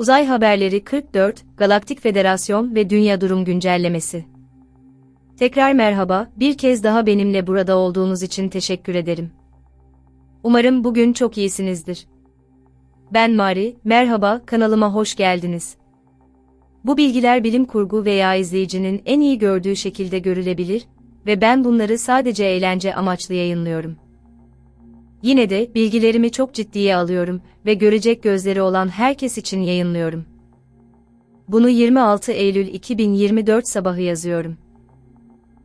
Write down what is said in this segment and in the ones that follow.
Uzay Haberleri 44, Galaktik Federasyon ve Dünya Durum Güncellemesi. Tekrar merhaba, bir kez daha benimle burada olduğunuz için teşekkür ederim. Umarım bugün çok iyisinizdir. Ben Mari, merhaba, kanalıma hoş geldiniz. Bu bilgiler bilim kurgu veya izleyicinin en iyi gördüğü şekilde görülebilir ve ben bunları sadece eğlence amaçlı yayınlıyorum. Yine de bilgilerimi çok ciddiye alıyorum ve görecek gözleri olan herkes için yayınlıyorum. Bunu 26 Eylül 2024 sabahı yazıyorum.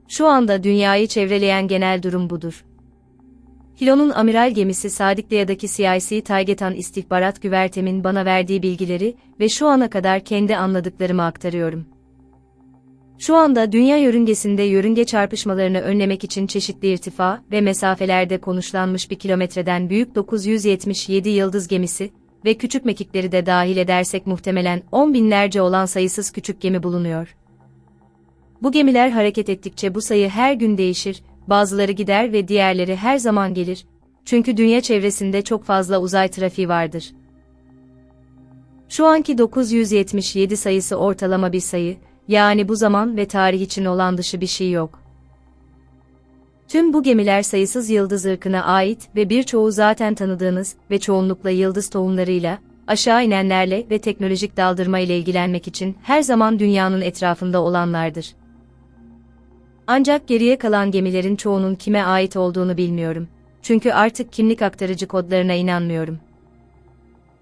Şu anda dünyayı çevreleyen genel durum budur. Hilo'nun amiral gemisi Sadiklia'daki CIC Taygetan istihbarat güvertemin bana verdiği bilgileri ve şu ana kadar kendi anladıklarımı aktarıyorum. Şu anda dünya yörüngesinde yörünge çarpışmalarını önlemek için çeşitli irtifa ve mesafelerde konuşlanmış bir kilometreden büyük 977 yıldız gemisi ve küçük mekikleri de dahil edersek muhtemelen 10 binlerce olan sayısız küçük gemi bulunuyor. Bu gemiler hareket ettikçe bu sayı her gün değişir, bazıları gider ve diğerleri her zaman gelir, çünkü dünya çevresinde çok fazla uzay trafiği vardır. Şu anki 977 sayısı ortalama bir sayı, yani bu zaman ve tarih için olan dışı bir şey yok. Tüm bu gemiler sayısız yıldız ırkına ait ve birçoğu zaten tanıdığınız ve çoğunlukla yıldız tohumlarıyla, aşağı inenlerle ve teknolojik daldırma ile ilgilenmek için her zaman dünyanın etrafında olanlardır. Ancak geriye kalan gemilerin çoğunun kime ait olduğunu bilmiyorum. Çünkü artık kimlik aktarıcı kodlarına inanmıyorum.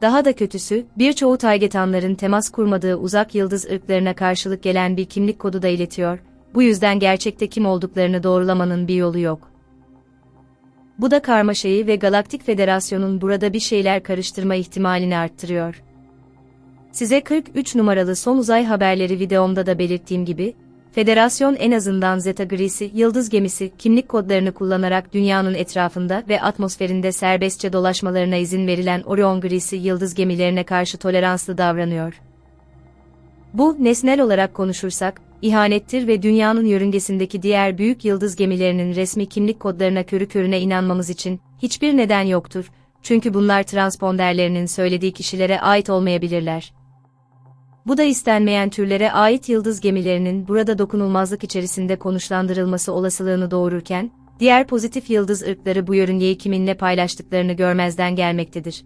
Daha da kötüsü, birçoğu taygetanların temas kurmadığı uzak yıldız ırklarına karşılık gelen bir kimlik kodu da iletiyor, bu yüzden gerçekte kim olduklarını doğrulamanın bir yolu yok. Bu da karmaşayı ve Galaktik Federasyon'un burada bir şeyler karıştırma ihtimalini arttırıyor. Size 43 numaralı son uzay haberleri videomda da belirttiğim gibi, Federasyon en azından Zeta Grisi, yıldız gemisi, kimlik kodlarını kullanarak dünyanın etrafında ve atmosferinde serbestçe dolaşmalarına izin verilen Orion Grisi yıldız gemilerine karşı toleranslı davranıyor. Bu, nesnel olarak konuşursak, ihanettir ve dünyanın yörüngesindeki diğer büyük yıldız gemilerinin resmi kimlik kodlarına körü körüne inanmamız için hiçbir neden yoktur, çünkü bunlar transponderlerinin söylediği kişilere ait olmayabilirler. Bu da istenmeyen türlere ait yıldız gemilerinin burada dokunulmazlık içerisinde konuşlandırılması olasılığını doğururken, diğer pozitif yıldız ırkları bu yörüngeyi kiminle paylaştıklarını görmezden gelmektedir.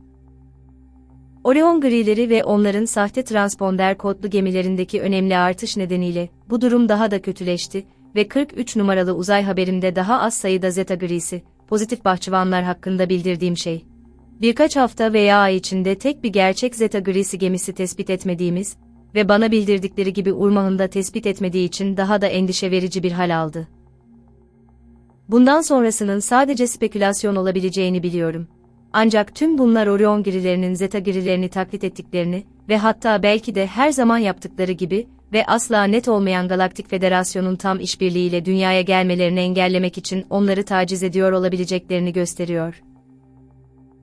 Orion grileri ve onların sahte transponder kodlu gemilerindeki önemli artış nedeniyle bu durum daha da kötüleşti ve 43 numaralı uzay haberimde daha az sayıda zeta grisi, pozitif bahçıvanlar hakkında bildirdiğim şey. Birkaç hafta veya ay içinde tek bir gerçek zeta grisi gemisi tespit etmediğimiz ve bana bildirdikleri gibi Urmağ'ın tespit etmediği için daha da endişe verici bir hal aldı. Bundan sonrasının sadece spekülasyon olabileceğini biliyorum. Ancak tüm bunlar Orion girilerinin Zeta girilerini taklit ettiklerini ve hatta belki de her zaman yaptıkları gibi ve asla net olmayan Galaktik Federasyon'un tam işbirliğiyle dünyaya gelmelerini engellemek için onları taciz ediyor olabileceklerini gösteriyor.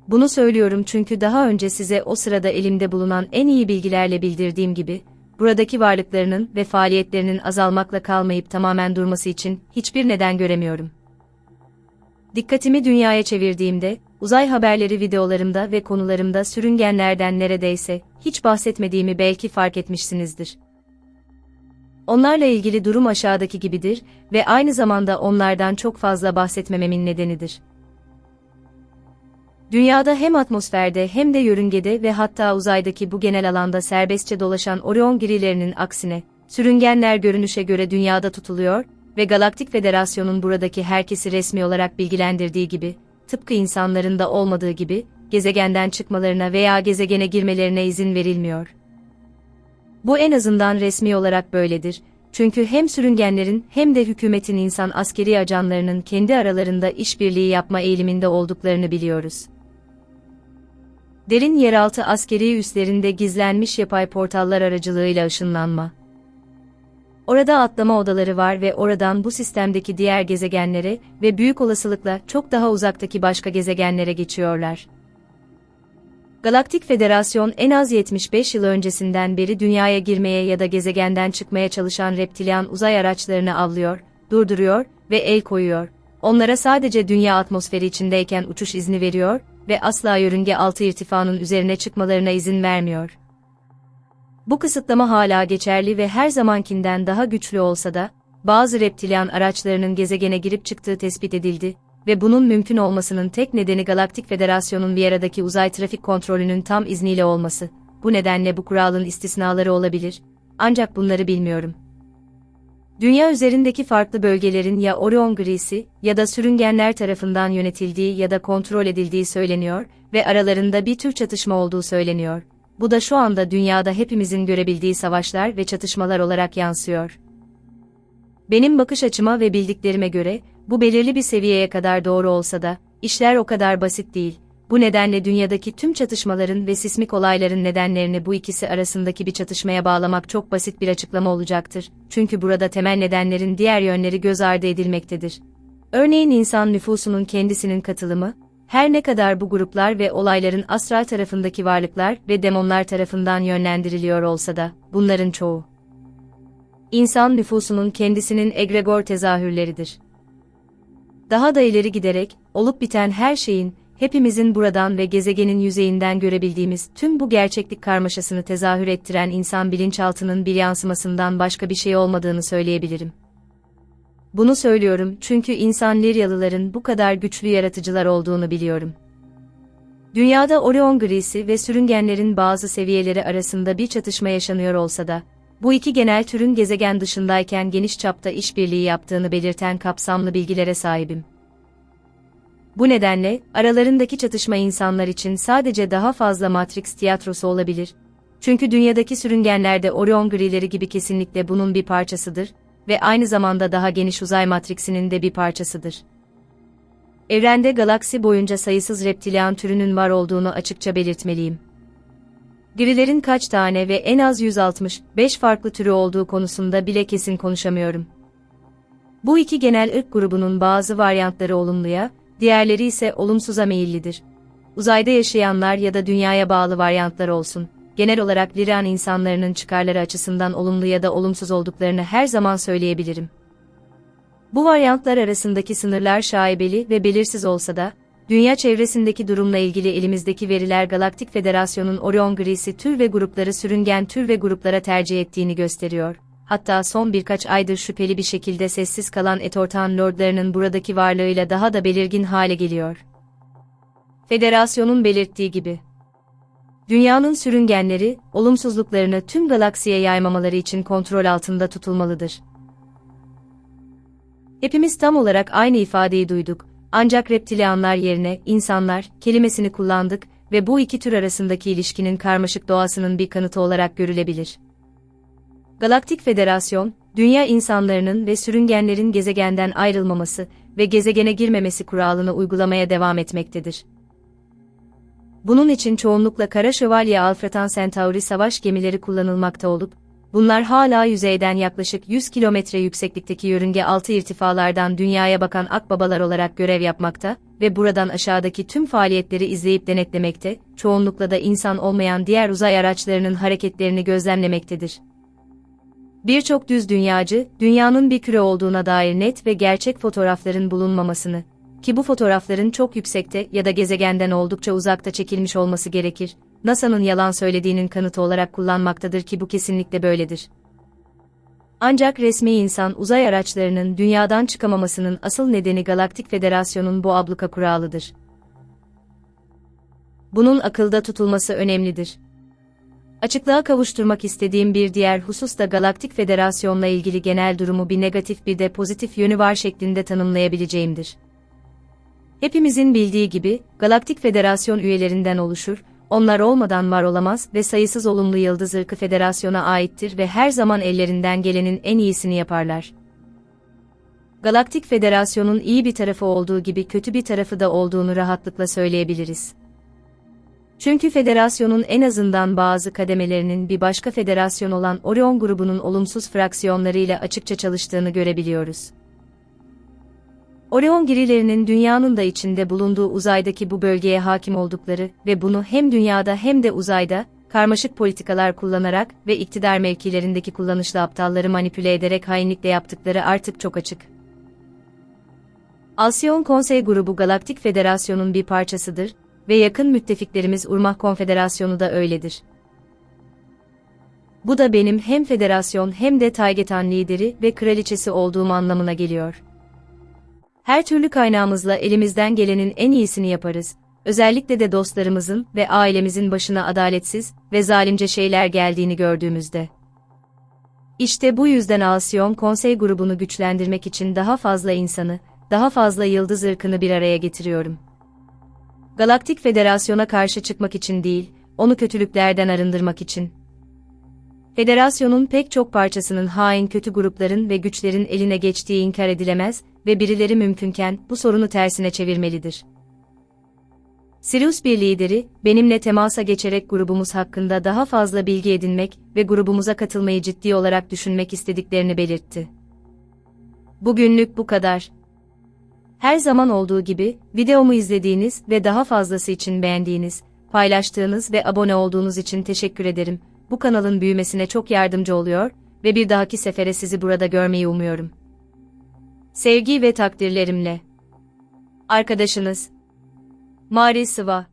Bunu söylüyorum çünkü daha önce size o sırada elimde bulunan en iyi bilgilerle bildirdiğim gibi, buradaki varlıklarının ve faaliyetlerinin azalmakla kalmayıp tamamen durması için hiçbir neden göremiyorum. Dikkatimi dünyaya çevirdiğimde, uzay haberleri videolarımda ve konularımda sürüngenlerden neredeyse hiç bahsetmediğimi belki fark etmişsinizdir. Onlarla ilgili durum aşağıdaki gibidir ve aynı zamanda onlardan çok fazla bahsetmememin nedenidir. Dünyada hem atmosferde hem de yörüngede ve hatta uzaydaki bu genel alanda serbestçe dolaşan Orion girilerinin aksine, sürüngenler görünüşe göre dünyada tutuluyor ve Galaktik Federasyon'un buradaki herkesi resmi olarak bilgilendirdiği gibi, tıpkı insanların da olmadığı gibi, gezegenden çıkmalarına veya gezegene girmelerine izin verilmiyor. Bu en azından resmi olarak böyledir, çünkü hem sürüngenlerin hem de hükümetin insan askeri ajanlarının kendi aralarında işbirliği yapma eğiliminde olduklarını biliyoruz derin yeraltı askeri üslerinde gizlenmiş yapay portallar aracılığıyla ışınlanma. Orada atlama odaları var ve oradan bu sistemdeki diğer gezegenlere ve büyük olasılıkla çok daha uzaktaki başka gezegenlere geçiyorlar. Galaktik Federasyon en az 75 yıl öncesinden beri dünyaya girmeye ya da gezegenden çıkmaya çalışan reptilyan uzay araçlarını avlıyor, durduruyor ve el koyuyor. Onlara sadece dünya atmosferi içindeyken uçuş izni veriyor ve asla yörünge altı irtifanın üzerine çıkmalarına izin vermiyor. Bu kısıtlama hala geçerli ve her zamankinden daha güçlü olsa da, bazı reptilyan araçlarının gezegene girip çıktığı tespit edildi ve bunun mümkün olmasının tek nedeni Galaktik Federasyon'un bir aradaki uzay trafik kontrolünün tam izniyle olması. Bu nedenle bu kuralın istisnaları olabilir, ancak bunları bilmiyorum. Dünya üzerindeki farklı bölgelerin ya Orion grisi ya da sürüngenler tarafından yönetildiği ya da kontrol edildiği söyleniyor ve aralarında bir tür çatışma olduğu söyleniyor. Bu da şu anda dünyada hepimizin görebildiği savaşlar ve çatışmalar olarak yansıyor. Benim bakış açıma ve bildiklerime göre, bu belirli bir seviyeye kadar doğru olsa da, işler o kadar basit değil. Bu nedenle dünyadaki tüm çatışmaların ve sismik olayların nedenlerini bu ikisi arasındaki bir çatışmaya bağlamak çok basit bir açıklama olacaktır. Çünkü burada temel nedenlerin diğer yönleri göz ardı edilmektedir. Örneğin insan nüfusunun kendisinin katılımı, her ne kadar bu gruplar ve olayların astral tarafındaki varlıklar ve demonlar tarafından yönlendiriliyor olsa da, bunların çoğu insan nüfusunun kendisinin egregor tezahürleridir. Daha da ileri giderek, olup biten her şeyin, hepimizin buradan ve gezegenin yüzeyinden görebildiğimiz tüm bu gerçeklik karmaşasını tezahür ettiren insan bilinçaltının bir yansımasından başka bir şey olmadığını söyleyebilirim. Bunu söylüyorum çünkü insan Liryalıların bu kadar güçlü yaratıcılar olduğunu biliyorum. Dünyada Orion grisi ve sürüngenlerin bazı seviyeleri arasında bir çatışma yaşanıyor olsa da, bu iki genel türün gezegen dışındayken geniş çapta işbirliği yaptığını belirten kapsamlı bilgilere sahibim. Bu nedenle, aralarındaki çatışma insanlar için sadece daha fazla Matrix tiyatrosu olabilir. Çünkü dünyadaki sürüngenler de Orion grileri gibi kesinlikle bunun bir parçasıdır ve aynı zamanda daha geniş uzay matriksinin de bir parçasıdır. Evrende galaksi boyunca sayısız reptilyan türünün var olduğunu açıkça belirtmeliyim. Grilerin kaç tane ve en az 165 farklı türü olduğu konusunda bile kesin konuşamıyorum. Bu iki genel ırk grubunun bazı varyantları olumluya, diğerleri ise olumsuza meyillidir. Uzayda yaşayanlar ya da dünyaya bağlı varyantlar olsun, genel olarak Liran insanlarının çıkarları açısından olumlu ya da olumsuz olduklarını her zaman söyleyebilirim. Bu varyantlar arasındaki sınırlar şaibeli ve belirsiz olsa da, Dünya çevresindeki durumla ilgili elimizdeki veriler Galaktik Federasyon'un Orion grisi tür ve grupları sürüngen tür ve gruplara tercih ettiğini gösteriyor. Hatta son birkaç aydır şüpheli bir şekilde sessiz kalan Etortan Lordlarının buradaki varlığıyla daha da belirgin hale geliyor. Federasyonun belirttiği gibi. Dünyanın sürüngenleri, olumsuzluklarını tüm galaksiye yaymamaları için kontrol altında tutulmalıdır. Hepimiz tam olarak aynı ifadeyi duyduk ancak reptilyanlar yerine insanlar kelimesini kullandık ve bu iki tür arasındaki ilişkinin karmaşık doğasının bir kanıtı olarak görülebilir. Galaktik Federasyon, dünya insanlarının ve sürüngenlerin gezegenden ayrılmaması ve gezegene girmemesi kuralını uygulamaya devam etmektedir. Bunun için çoğunlukla Kara Şövalye Alfretan Centauri savaş gemileri kullanılmakta olup, Bunlar hala yüzeyden yaklaşık 100 kilometre yükseklikteki yörünge altı irtifalardan dünyaya bakan akbabalar olarak görev yapmakta ve buradan aşağıdaki tüm faaliyetleri izleyip denetlemekte, çoğunlukla da insan olmayan diğer uzay araçlarının hareketlerini gözlemlemektedir. Birçok düz dünyacı, dünyanın bir küre olduğuna dair net ve gerçek fotoğrafların bulunmamasını, ki bu fotoğrafların çok yüksekte ya da gezegenden oldukça uzakta çekilmiş olması gerekir, NASA'nın yalan söylediğinin kanıtı olarak kullanmaktadır ki bu kesinlikle böyledir. Ancak resmi insan uzay araçlarının dünyadan çıkamamasının asıl nedeni Galaktik Federasyon'un bu abluka kuralıdır. Bunun akılda tutulması önemlidir. Açıklığa kavuşturmak istediğim bir diğer husus da Galaktik Federasyon'la ilgili genel durumu bir negatif bir de pozitif yönü var şeklinde tanımlayabileceğimdir. Hepimizin bildiği gibi, Galaktik Federasyon üyelerinden oluşur onlar olmadan var olamaz ve sayısız olumlu yıldız ırkı federasyona aittir ve her zaman ellerinden gelenin en iyisini yaparlar. Galaktik Federasyon'un iyi bir tarafı olduğu gibi kötü bir tarafı da olduğunu rahatlıkla söyleyebiliriz. Çünkü federasyonun en azından bazı kademelerinin bir başka federasyon olan Orion grubunun olumsuz fraksiyonlarıyla açıkça çalıştığını görebiliyoruz. Orion girilerinin dünyanın da içinde bulunduğu uzaydaki bu bölgeye hakim oldukları ve bunu hem dünyada hem de uzayda, karmaşık politikalar kullanarak ve iktidar mevkilerindeki kullanışlı aptalları manipüle ederek hainlikle yaptıkları artık çok açık. Alsiyon Konsey Grubu Galaktik Federasyon'un bir parçasıdır ve yakın müttefiklerimiz Urmah Konfederasyonu da öyledir. Bu da benim hem federasyon hem de Taygetan lideri ve kraliçesi olduğum anlamına geliyor. Her türlü kaynağımızla elimizden gelenin en iyisini yaparız. Özellikle de dostlarımızın ve ailemizin başına adaletsiz ve zalimce şeyler geldiğini gördüğümüzde. İşte bu yüzden Asyon Konsey grubunu güçlendirmek için daha fazla insanı, daha fazla yıldız ırkını bir araya getiriyorum. Galaktik Federasyon'a karşı çıkmak için değil, onu kötülüklerden arındırmak için. Federasyonun pek çok parçasının hain kötü grupların ve güçlerin eline geçtiği inkar edilemez ve birileri mümkünken bu sorunu tersine çevirmelidir. Sirius bir lideri, benimle temasa geçerek grubumuz hakkında daha fazla bilgi edinmek ve grubumuza katılmayı ciddi olarak düşünmek istediklerini belirtti. Bugünlük bu kadar. Her zaman olduğu gibi, videomu izlediğiniz ve daha fazlası için beğendiğiniz, paylaştığınız ve abone olduğunuz için teşekkür ederim. Bu kanalın büyümesine çok yardımcı oluyor ve bir dahaki sefere sizi burada görmeyi umuyorum. Sevgi ve takdirlerimle. Arkadaşınız Mari Sıva